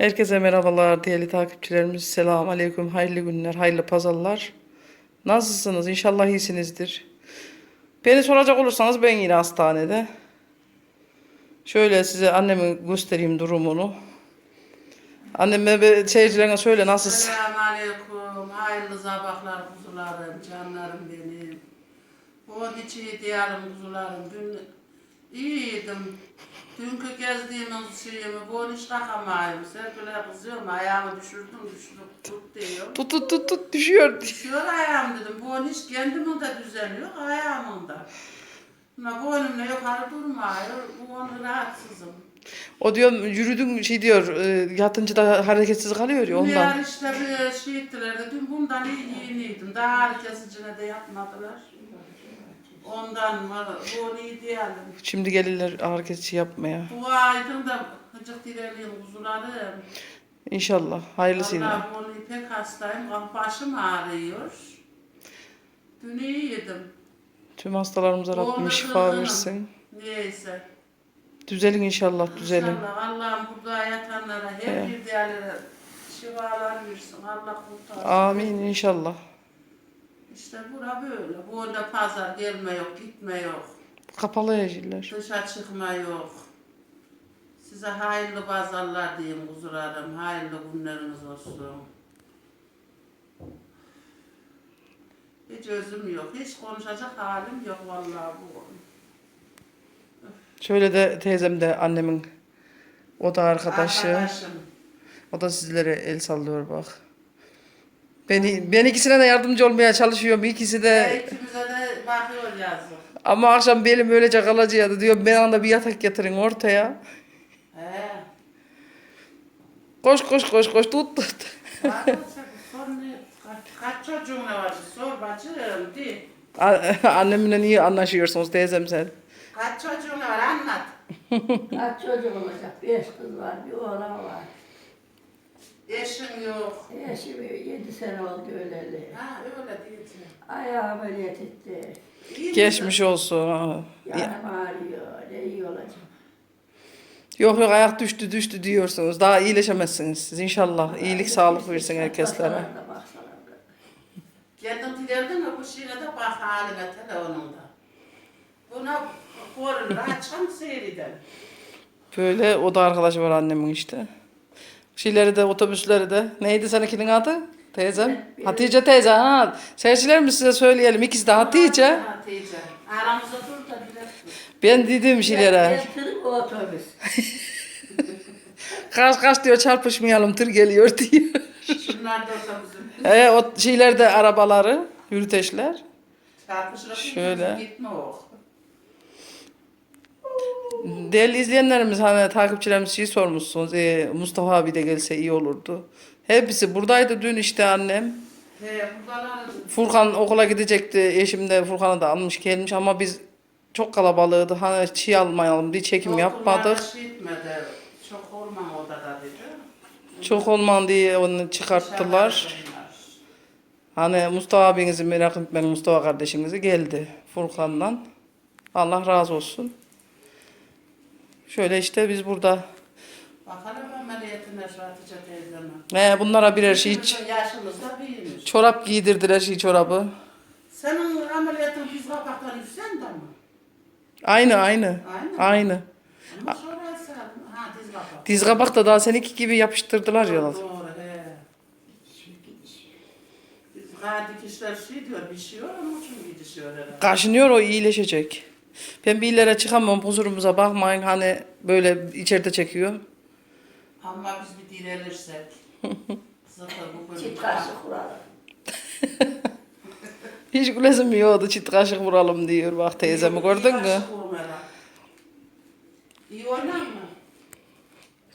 Herkese merhabalar değerli takipçilerimiz. Selamun aleyküm. Hayırlı günler, hayırlı pazarlar. Nasılsınız? İnşallah iyisinizdir. Beni soracak olursanız ben yine hastanede. Şöyle size annemi göstereyim durumunu. Anneme seyircilerine söyle nasılsın? Selamünaleyküm. Hayırlı sabahlar kuzularım, canlarım benim. Bu içi diyelim kuzularım. Dün iyiydim. Dünkü gezdiğimiz şeyimi bu hiç takamayım. Serpil'e kızıyorum. Ayağımı düşürdüm, düşürüp tut diyor. Tut tut tut tut düşüyor. Düşüyor ayağım dedim. Bu hiç kendimin de düzeni yok, ayağımın da. Ama boynumla yukarı durmuyor. Bu onu rahatsızım. O diyor yürüdün şey diyor e, yatınca da hareketsiz kalıyor ya ondan. Ondan. işte bir şey ettiler de dün bundan iyi yeniydim. Daha ağrı kesicine de yapmadılar. Ondan mı? Bu iyi diyelim. Şimdi gelirler hareketçi yapmaya. Dua edin de hıcık dilerim kuzularım. İnşallah hayırlısıyla. Allah bunu pek hastayım. Başım ağrıyor. Dün iyiydim. Tüm hastalarımıza Rabbim şifa kızım. versin. Neyse. Düzelin inşallah düzelin. İnşallah Allah'ım burada yatanlara her Evet. bir değerlere şifalar versin. Allah kurtarsın. Amin inşallah. İşte bura böyle. Burada pazar gelme yok, gitme yok. Kapalı ejiller. Dışa çıkma yok. Size hayırlı pazarlar diyeyim kuzularım. Hayırlı günleriniz olsun. Hiç özüm yok. Hiç konuşacak halim yok vallahi bu. Şöyle de teyzem de annemin o da arkadaşı. Arkadaşım. O da sizlere el sallıyor bak. Beni ben ikisine de yardımcı olmaya çalışıyorum. İkisi E, de ikimize de bakıyor yazık. ama akşam benim öylece kalacaktı diyor. Ben anda bir yatak getirin ortaya. He. Koş koş koş koş tut tut. Mı sen? Sor ne? Kaç, kaç çocuğun var? Sor bacım. A- Annemle iyi anlaşıyorsunuz teyzem sen. Kaç çocuğun var anlat. Kaç çocuk olacak? Beş kız var, bir oğlan var. Eşin yok. Eşim yedi sene oldu öleli. Ha öyle diyeceksin. Ayağı ameliyat etti. İyi? Geçmiş olsun. Yanım ağrıyor, ne iyi olacak. Yok yok ayak düştü düştü diyorsunuz. Daha iyileşemezsiniz siz inşallah. İyilik sağlık versin herkeslere. Hastalarına dilerdin mi bu şeyine de bak haline telefonunda. Buna korunur açan seyreden. Böyle o da arkadaşı var annemin işte. Şeyleri de otobüsleri de. Neydi seninkinin adı? Teyzem. Hatice teyze ha. Seyircilerimiz size söyleyelim. İkisi de Hatice. Hatice. Aramızda dur da. Ben dedim şeylere. Getirin o otobüs. Kaç kaç diyor çarpışmayalım tır geliyor diyor. Şunlar da otobüsün. E, o şeyler de arabaları, yürüteçler. Çarpışırıp Şöyle. gitme o. Değerli izleyenlerimiz hani takipçilerimiz şey sormuşsunuz. E, Mustafa abi de gelse iyi olurdu. Hepsi buradaydı dün işte annem. He. Furkan okula gidecekti. Eşim de Furkan'ı da almış gelmiş ama biz çok kalabalığıydı. Hani çiğ almayalım diye çekim yapmadık. Şey etmedi. Çok olmam odada dedi. Çok olman diye onu çıkarttılar. Hani Mustafa abinizi merak etmeyin Mustafa kardeşinizi geldi Furkan'la. Allah razı olsun. Şöyle işte biz burada. Bakalım ameliyatına Hatice teyzeme. He, bunlara birer şey Yaşımızda büyümüş. çorap giydirdiler şey çorabı. Senin ameliyatın biz kapaktan yüzsen de mi? Aynı aynı. Aynı. Aynı. Ama sonrası ha diz kapak. Diz kapak da daha seninki gibi yapıştırdılar ya. Doğru he. Dikişler şey diyor bir şey var onun için gidişiyor herhalde. Kaşınıyor o iyileşecek. Ben bir illere çıkamam kusurumuza bakmayın hani böyle içeride çekiyor. Ama biz bir bu bölüm. Çift kaşık kuralım. Hiç gülesim yoktu çit kaşık vuralım diyor bak teyzemi gördün mü? İyi oynar mı?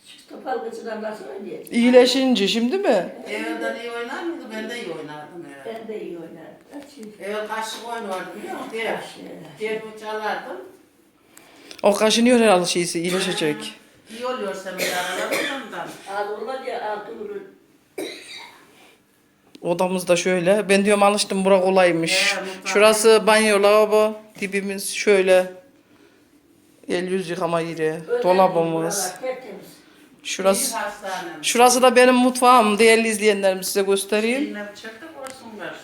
Şu topal kızına nasıl oynayacak? İyileşince şimdi mi? Evvelden iyi oynar mıydı? Ben de iyi oynardım evvel. Ben de iyi oynarım. Evvel kaşık oynardım biliyor musun? Diğer. Diğer bu çalardım. O kaşınıyor herhalde şeysi iyileşecek. İyi oluyor. Al olmaz ya al durur. Odamız da şöyle. Ben diyorum alıştım bura kolaymış. Mutfak. Şurası banyo lavabo. Dibimiz şöyle. El yüz yıkama yeri. Dolabımız. Şurası. Şurası da benim mutfağım. Değerli izleyenlerim size göstereyim. Yine çektik olsunlar.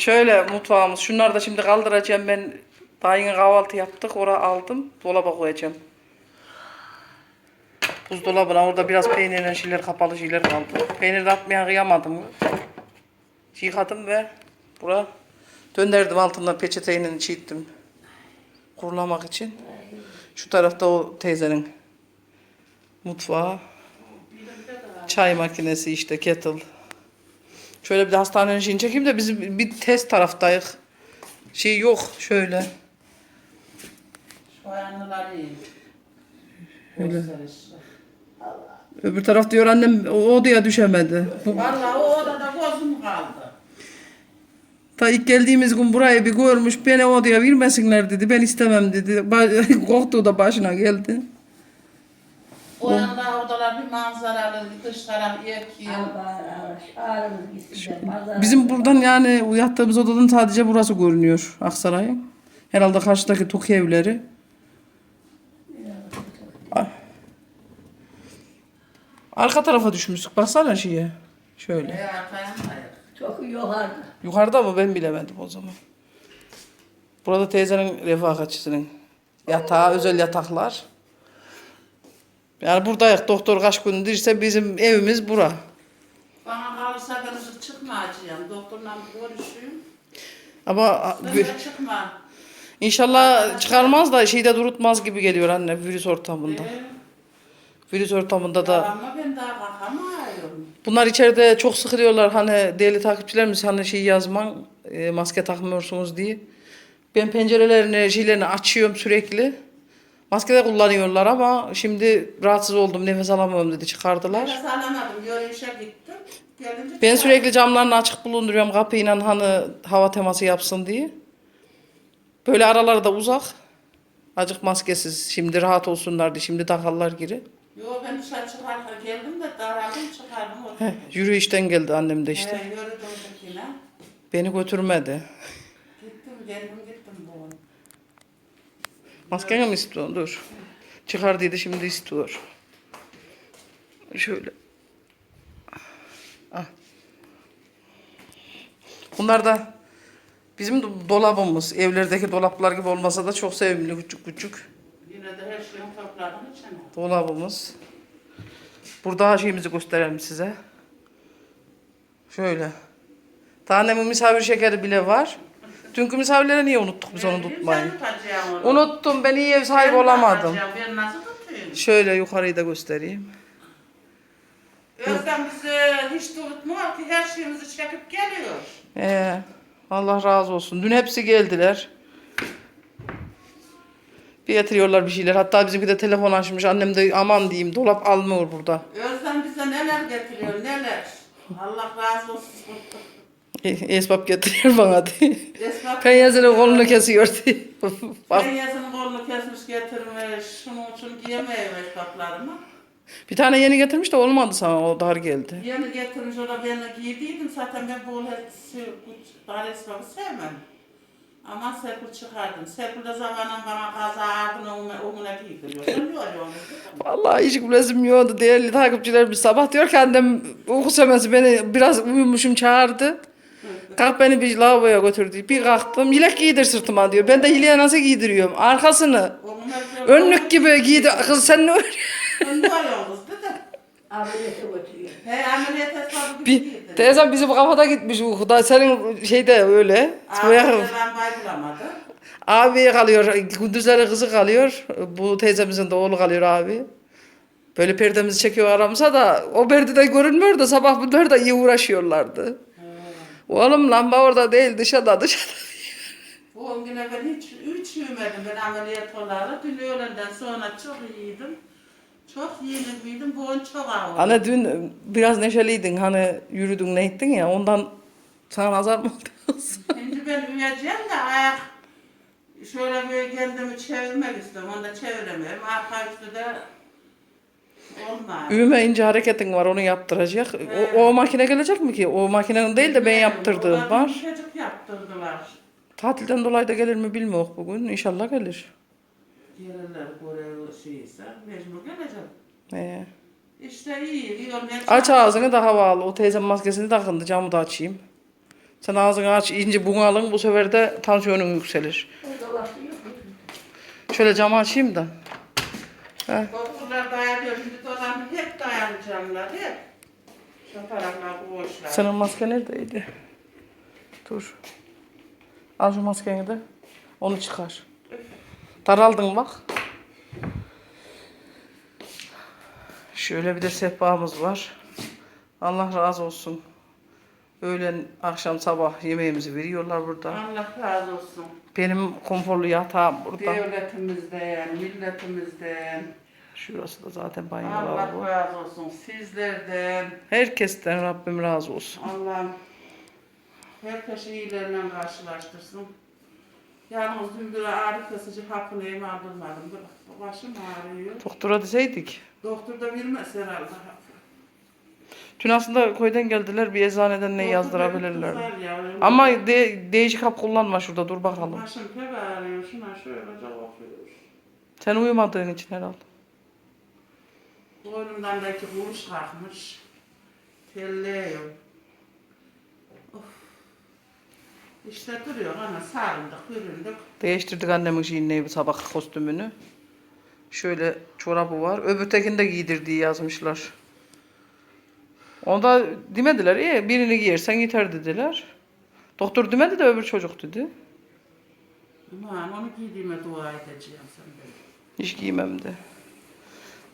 Şöyle mutfağımız. Şunları da şimdi kaldıracağım ben. Daha yeni kahvaltı yaptık. Oraya aldım. Dolaba koyacağım. Buzdolabına orada biraz peynirle şeyler kapalı şeyler kaldı. Peynir de atmaya kıyamadım. Yıkadım ve bura döndürdüm altından peçeteyle çiğittim. Kurulamak için. Şu tarafta o teyzenin mutfağı. Çay makinesi işte kettle. Şöyle bir de hastanenin şeyini çekeyim de bizim bir test taraftayız. Şey yok şöyle. Şu ayağınlar iyi. Öyle. Gösterişli. Öbür taraf diyor annem o odaya düşemedi. Bu- Vallahi o odada gözüm kaldı. Ta ilk geldiğimiz gün burayı bir görmüş beni odaya vermesinler dedi. Ben istemem dedi. Ba- Korktuğu da başına geldi. O yanda odalar bir manzaralı, dış taraf pazar. Bizim buradan yani yattığımız odanın sadece burası görünüyor Aksaray'ın. Herhalde karşıdaki Toki evleri. Arka tarafa düşmüştük. Baksana şeye. Şöyle. E? Çok yukarıda. Yukarıda mı ben bilemedim o zaman. Burada teyzenin refakatçisinin yatağı, özel yataklar. Yani buradayız. Doktor kaç gündür ise bizim evimiz bura. Bana kalırsa ben ışık çıkmayacağım. Doktorla görüşeyim. Ama de çıkma. inşallah çıkarmaz da şeyde durutmaz gibi geliyor anne virüs ortamında. Ee, Virüs ortamında da. ama ben daha kalkamıyorum. Bunlar içeride çok sıkılıyorlar hani değerli takipçilerimiz hani şey yazman e, maske takmıyorsunuz diye. Ben pencerelerini şeylerini açıyorum sürekli. Maske de kullanıyorlar ama şimdi rahatsız oldum nefes alamıyorum dedi çıkardılar. Nefes alamadım. Yürüyüşe gittim. Gelince Ben çıkardım. sürekli camlarını açık bulunduruyorum kapıyla hani hava teması yapsın diye. Böyle araları da uzak. Acık maskesiz. Şimdi rahat olsunlar diye. Şimdi takarlar geri. Yo ben dışarı çıkarken geldim de daraldım çıkardım. Heh, oturdum. yürüyüşten geldi annem de işte. He, yürüdüm. Beni götürmedi. Gittim geldim. Maskeni mi istiyorsun? Dur. Çıkardıydı şimdi istiyor. Şöyle. Ah. Bunlar da bizim do- dolabımız. Evlerdeki dolaplar gibi olmasa da çok sevimli küçük küçük Yine de her şeyin topladım içine. dolabımız. Burada şeyimizi gösterelim size. Şöyle. Tanemin misafir şekeri bile var. Dünkü misafirlere niye unuttuk biz onu tutmayı? Unuttum ben iyi ev sahibi olamadım. Ben nasıl tutayım? Şöyle yukarıyı da göstereyim. Özlem bizi hiç tutmuyor ki her şeyimizi çekip geliyor. Ee, Allah razı olsun. Dün hepsi geldiler. Bir getiriyorlar bir şeyler. Hatta bizimki de telefon açmış. Annem de aman diyeyim dolap almıyor burada. Özlem bize neler getiriyor neler. Allah razı olsun. Esbab getiriyor bana diye. Esnaf Penyasının kolunu kesiyor diye. Bak, Penyasının kolunu kesmiş getirmiş. Şunun için giyemeyemiş kaplarımı. bir tane yeni getirmiş de olmadı sana. O dar geldi. Yeni getirmiş o da ben giydiydim zaten ben bu dar esnafı sevmem. Ama Serpil çıkardım. Serpil de zamanla bana kaza ardına omuna giydiriyor. Vallahi hiç gülesim yoktu. Değerli takipçilerimiz sabah diyor ki annem uyku semesi beni biraz uyumuşum çağırdı. Kalk beni bir lavaboya götürdü. Bir kalktım. Yelek giydir sırtıma diyor. Ben de yeleğe nasıl giydiriyorum? Arkasını. Önlük gibi giydi. Kız sen ne. Ameliyata götürüyor. He esnafı gibi Bir, giydiriyor. teyzem bizim kafada gitmiş uykuda. Senin şeyde öyle. Abi ben. Abi kalıyor. Gündüzleri kızı kalıyor. Bu teyzemizin de oğlu kalıyor abi. Böyle perdemizi çekiyor aramıza da o perdede görünmüyor da sabah bunlar da iyi uğraşıyorlardı. Oğlum lamba orada değil dışarıda dışarıda. Bu on güne ben hiç, hiç uyumadım. Ben ameliyat olalı. Dün öğlenden sonra çok iyiydim. Çok yenilmiydim. Bu on çok ağır. Hani dün biraz neşeliydin hani yürüdün ne ettin ya ondan sana nazar mı oldu? Şimdi ben uyuyacağım da ayak şöyle böyle kendimi çevirmek istiyorum. Onu da çeviremiyorum. Arka üstü de olmaz. Üme ince hareketin var onu yaptıracak. O, o makine gelecek mi ki? O makinenin değil de ben yaptırdığım var. yumuşacık yaptırdılar. Tatilden dolayı da gelir mi bilmiyorum bugün. İnşallah gelir. Gelirler görev şeyse mecbur geleceğim. Ee, İşte iyi, iyi olmaya aç ağzını daha havalı. O teyzem maskesini takındı. Camı da açayım. Sen ağzını aç. iyice bunalın. Bu sefer de tansiyonun yükselir. Şöyle camı açayım da. Doktorlar dayanıyor. Şimdi Şu taraflar boşlar. Senin maske neredeydi? Dur. Al şu maskeni de. Onu çıkar. Daraldın bak. Şöyle bir de sehpamız var. Allah razı olsun. Öğlen, akşam, sabah yemeğimizi veriyorlar burada. Allah razı olsun. Benim konforlu yatağım burada. Devletimizden, milletimizden. Şurası da zaten banyo Allah lavabo. razı olsun. Sizlerden. Herkesten Rabbim razı olsun. Allah'ım herkesi iyilerle karşılaştırsın. Yalnız dün bir ağrı kesici hapını yeme aldırmadım. Bir Başım ağrıyor. Doktora deseydik. Doktor da bilmez herhalde. Dün aslında köyden geldiler bir eczaneden ne yazdırabilirler. öyle. Ama de, değişik hap kullanma şurada dur bakalım. Başım pek ağrıyor. Şuna şöylece bakıyor. Sen uyumadığın için herhalde. Boynumdan belki kuruş kalkmış. Telliyor. Of. İşte duruyor ana sarıldık, yüründük. Değiştirdik annemin şeyini sabah kostümünü. Şöyle çorabı var. Öbür tekini de giydirdiği yazmışlar. Onda demediler. İyi birini giyersen yeter dediler. Doktor demedi de öbür çocuk dedi. Aman onu giydiğime dua edeceğim senden. Hiç giymem de.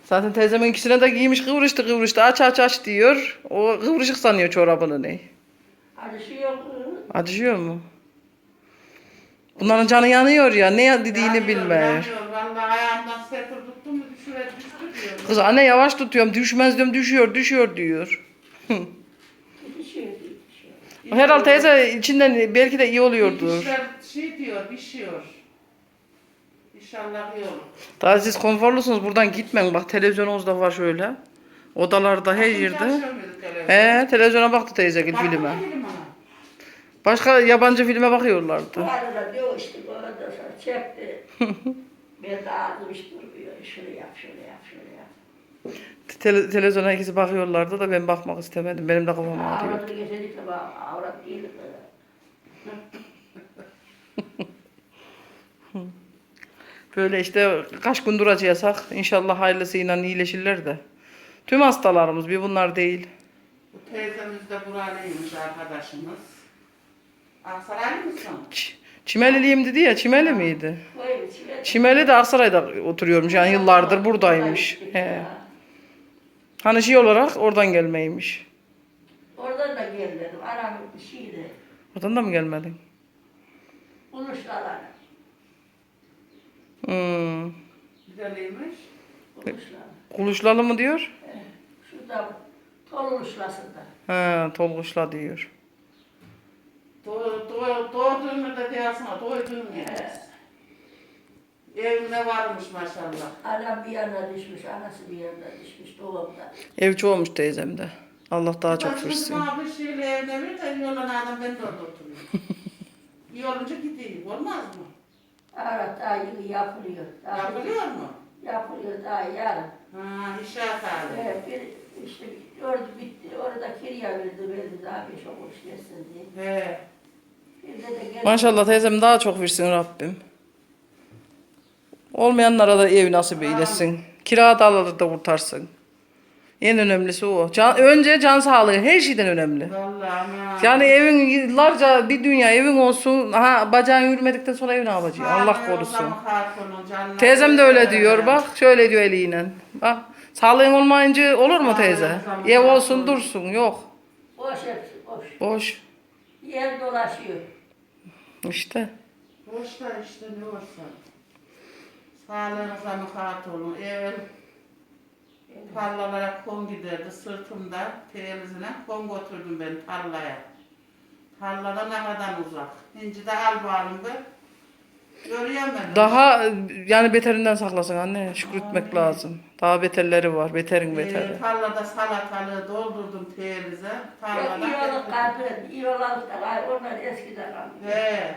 Zaten teyzemin ikisine de giymiş kıvrıştı kıvrıştı aç aç aç diyor. O kıvrışık sanıyor çorabını ne. Acısı yok. Acıyor mu? Bunların canı yanıyor ya ne dediğini Yanıyor, bilmiyor. yanıyor. Vallahi ayağımdan serpil tuttum mu düşüre düştü diyor. Kız anne yavaş tutuyorum düşmez diyorum düşüyor düşüyor diyor. Herhalde teyze içinden belki de iyi oluyordur. Dişler şey diyor, pişiyor. İnşallah iyi olur. Daha siz konforlusunuz buradan gitmeyin bak televizyonunuz da var şöyle. Odalarda her yerde. He televizyona baktı teyze gül filme. Başka yabancı filme bakıyorlardı. Bu arada diyor işte bu arada çekti. ben de ağzım hiç durmuyor. Şunu yap, şunu yap, şunu yap. Tele- televizyona ikisi bakıyorlardı da ben bakmak istemedim. Benim de kafam ağrıyor. Avratı kesinlikle bak, avrat değil böyle. İşte kaç gündür acı yasak. İnşallah hayırlısıyla iyileşirler de. Tüm hastalarımız bir bunlar değil. Bu teyzemiz de buralıymış arkadaşımız. Aksaraylı mısın? Ç- Çimeliliyim dedi ya Çimeli miydi? Koyun içine. Çimeli de Aksaray'da oturuyormuş yani yıllardır buradaymış. He. Hani şey olarak oradan gelmeymiş. Oradan da gel dedim. Anamın şeydi. Oradan da mı gelmedin? Buluşlar. Hmm. Güzeliymiş. Buluşlar. Kuluşlalı mı diyor? Şurada Toluşlasında. He, Tolguşla diyor. Do- do- Doğduğunu da diyorsun, doyduğun yer. Evine varmış maşallah. Anam bir yana düşmüş, anası bir yana düşmüş doğumda. Ev çoğumuş teyzemde. Allah daha çok Başımız versin. mavi şeyle evine bir de yolan adam ben de orada oturuyorum. İyi olunca gideyim, olmaz mı? Ara daha yeni yapılıyor. Daha Yapılıyor mu? Yapılıyor daha yarın. Ha, inşaat hali. Evet, bir işte orada bitti. Orada kirya verdi, verdi daha beş okul yesin diye. He. Bir de de gel. Maşallah teyzem daha çok versin Rabbim. Olmayanlara da ev nasip eylesin. Kira da alır da kurtarsın. En önemlisi o. Can, önce can sağlığı her şeyden önemli. Vallahi ama. Yani evin yıllarca bir dünya evin olsun. Ha bacağın yürümedikten sonra ev ne yapacak? Allah korusun. Teyzem de öyle diyor bak. Şöyle diyor eliyle. Bak sağlığın olmayınca olur mu teyze? Ev olsun dursun. Yok. Boş hepsi boş. Boş. Yer dolaşıyor. İşte. Boş işte ne olsa. Sağlığınıza mukat olun. Ev tarlalara kon giderdi sırtımda televizine kon götürdüm ben tarlaya. Tarlada ne kadar uzak. İnci de al bağım be. Görüyemedim. Daha yani beterinden saklasın anne. Şükretmek lazım. Daha beterleri var. Beterin beteri. Ee, tarlada salatalığı doldurdum. Yok Tarlada iyi olup getirdim. kalbin, iyi olalım da. Onlar eskiden kalmış. He.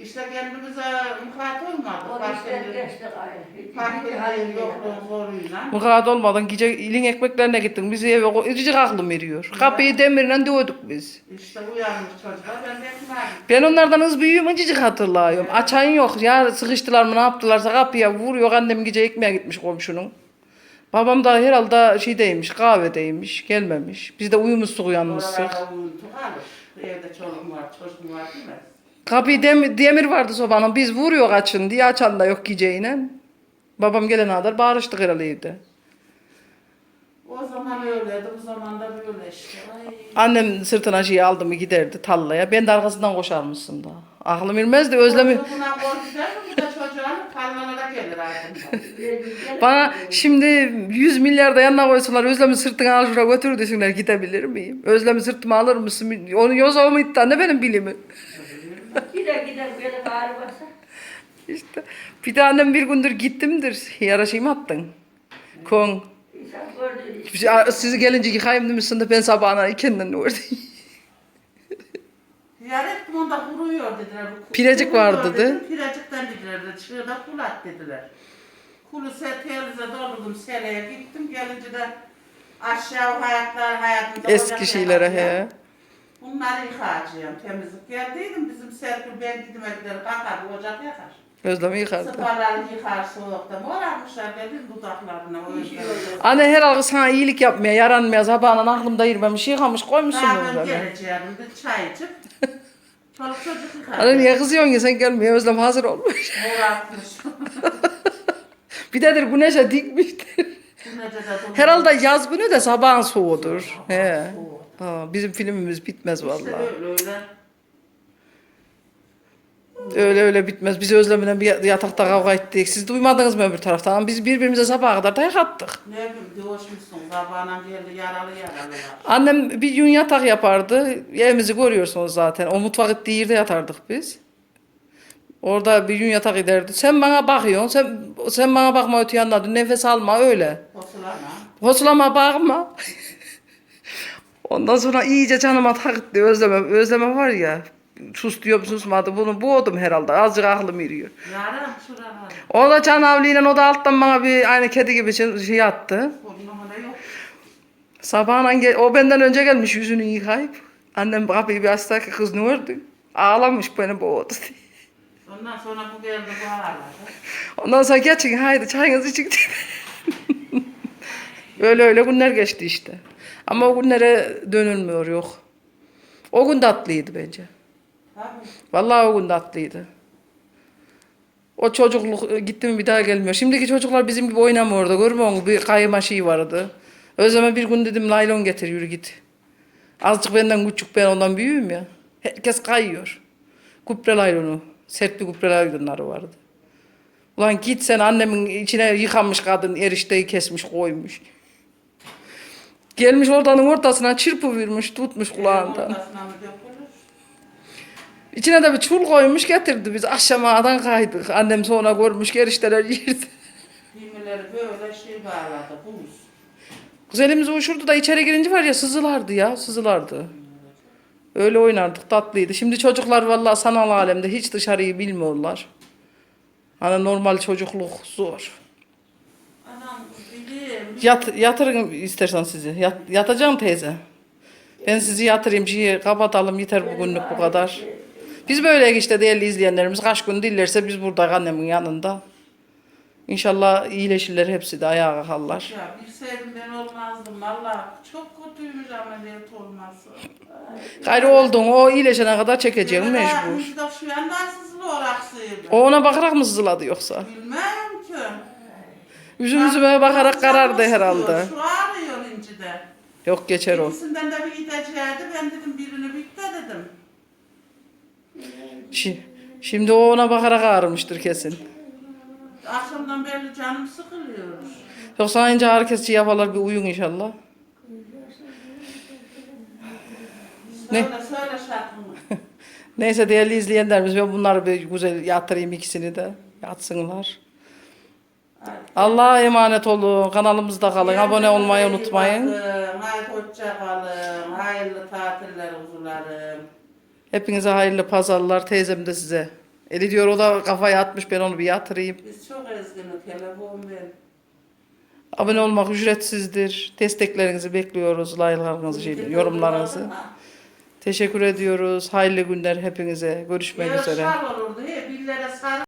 İşte kendimize mukat olmadı. O işten Fakirliğin- geçti gayrı. Hiç Fakirliğin yokluğun zoruyla. Mukat olmadan gece ilin ekmeklerine gittin. Bizi eve Icık aklım veriyor. Kapıyı demirle dövdük biz. İşte uyanmış çocuklar. Ben de ekmeğim. Ben onlardan hız büyüğüm ıcıcık hatırlıyorum. Açan yok. Ya sıkıştılar mı ne yaptılarsa kapıya vuruyor. Annem gece ekmeğe gitmiş komşunun. Babam da herhalde şeydeymiş, kahvedeymiş, gelmemiş. Biz de uyumuştuk uyanmıştık. Oralarda kalır. Evde çoluğum var, çocuğum var değil mi? Kapıyı dem- demir vardı sobanın. Biz vuruyor açın diye açan da yok geceyle. Babam gelene kadar bağırıştık herhalde evde. O zaman öyleydi, bu zaman da böyle işte. Ay. Annem sırtına şey aldı mı giderdi tallaya. Ben de arkasından koşarmışsın da. Aklım ermezdi özlemi. Buna borç gider mi? Bu da çocuğun karnına da gelir ardından. Bana şimdi 100 milyar da yanına koysalar Özlem'i sırtına al şuraya götür desinler gidebilir miyim? Özlem'i sırtıma alır mısın? Onu yoza mı itti anne benim bilimi. Gider gider böyle bağırı basa. İşte bir de annem bir gündür gittimdir. Yaraşayım attın. Kon. Sizi gelince yıkayayım demişsin de ben sabahına ikenden orada. Ziyaret onda kuruyor dediler. Pirecik kuruyor vardı dedim, de. Pirecikten dediler. Şurada kulat dediler. Kulu telize doldurdum sereye gittim. Gelince de aşağı hayatlar hayatımda Eski şeylere he. Bunları yıkayacağım. Temizlik geldiydim. Bizim Serpil ben gitmekleri kakar, ocak yakar. Özlem'i yıkardı. Sıfaları yıkar soğukta. Morarmışlar dedim dudaklarına o yüzden. Anne herhalde sana iyilik yapmaya, yaranmaya sabahına aklımda yırmamış, yıkamış koymuşsun Daha ben geleceğim de çay içip. Çoluk çocuk yıkar. Anne niye kızıyorsun ki sen gelmeye Özlem hazır olmuş. Morartmış. Bir dedir güneşe dikmiştir. Herhalde yaz günü de sabahın soğudur. He. Soğuk. Ha, bizim filmimiz bitmez İşte vallahi. öyle öyle. Öyle öyle bitmez. Biz Özlem'le bir yatakta kavga ettik. Siz duymadınız mı öbür taraftan? Biz birbirimize sabaha kadar dayak attık. Ne bileyim. Sabahına geldi yaralı yaralı. Annem bir gün yatak yapardı. Evimizi görüyorsunuz zaten. O mutfak ettiği yerde yatardık biz. Orada bir gün yatak ederdi. Sen bana bakıyorsun. Sen, sen bana bakma öte yanına. Nefes alma öyle. Kosulama. Hoslama bakma. Ondan sonra iyice canıma taktı özleme. Özleme var ya. Sus diyorum susmadı. Bunu boğdum herhalde. Azıcık aklım yürüyor. Yarın şurada. O da can avliyle o da alttan bana bir aynı kedi gibi şey şey attı. Sabahına gel, o benden önce gelmiş yüzünü yıkayıp. Annem kapıyı bir açtı ki kız ne oldu? Ağlamış beni boğdu diye. Ondan sonra bu geldi bu ağladı. Ondan sonra geçin haydi çayınızı için öyle öyle günler geçti işte. Ama o günlere dönülmüyor yok. O gün tatlıydı bence. Vallahi o gün tatlıydı. O çocukluk e, gitti mi bir daha gelmiyor. Şimdiki çocuklar bizim gibi oynamıyor orada. Görmüyor musun? Bir kayma şey vardı. Özleme bir gün dedim laylon getir yürü git. Azıcık benden küçük ben ondan büyüğüm ya. Herkes kayıyor. Kuple laylonu. Sertli kuple laylonları vardı. Ulan git sen annemin içine yıkamış kadın erişteyi kesmiş koymuş. Gelmiş oradanın ortasına çırpıvermiş tutmuş dökülür? İçine de bir çul koymuş getirdi biz akşamadan kaydık. Annem sonra görmüş gerişteler yirdi. Düğmeleri böyle şey bağladı. Buz. Kız elimizi uçurdu da içeri girince var ya sızılardı ya sızılardı. Öyle oynardık tatlıydı. Şimdi çocuklar vallahi sanal alemde hiç dışarıyı bilmiyorlar. Hani normal çocukluk zor. Yat, yatırın istersen sizi. Yat, yatacağım teyze. Ben sizi yatırayım, şeyi kapatalım yeter bugünlük bu kadar. Biz böyle işte değerli izleyenlerimiz kaç gün dillerse biz burada annemin yanında. İnşallah iyileşirler hepsi de ayağa kalkarlar. Ya bilseydim ben olmazdım. Valla çok kötüymüş ameliyat olması. Gayrı oldun o iyileşene kadar çekeceğim mecbur. Biz de şu anda sızlı oraksıydı. O ona bakarak mı sızladı yoksa? Bilmem ki. Üzüm üzüme bakarak karardı herhalde. Şu ağrıyor incide. Yok geçer o. İkisinden de bir gideceğiydi. Ben dedim birini bitti dedim. Şi- Şimdi o ona bakarak ağrımıştır kesin. Akşamdan beri canım sıkılıyor. Yoksa önce herkes yaparlar bir uyun inşallah. Ne? Söyle söyle. Neyse değerli izleyenlerimiz ben bunları bir güzel yatırayım ikisini de yatsınlar. Allah'a emanet olun. Kanalımızda kalın. Abone olmayı unutmayın. Haydi hoşça kalın. Hayırlı tatiller huzurlarım. Hepinize hayırlı pazarlar. Teyzem de size Eli diyor o da kafaya atmış ben onu bir yatırayım. Biz çok ezginiz hele bu ben. Abone olmak ücretsizdir. Desteklerinizi bekliyoruz. Like'larınızı, yorumlarınızı. Teşekkür ediyoruz. Hayırlı günler hepinize. Görüşmek üzere. Yarışlar olurdu. He,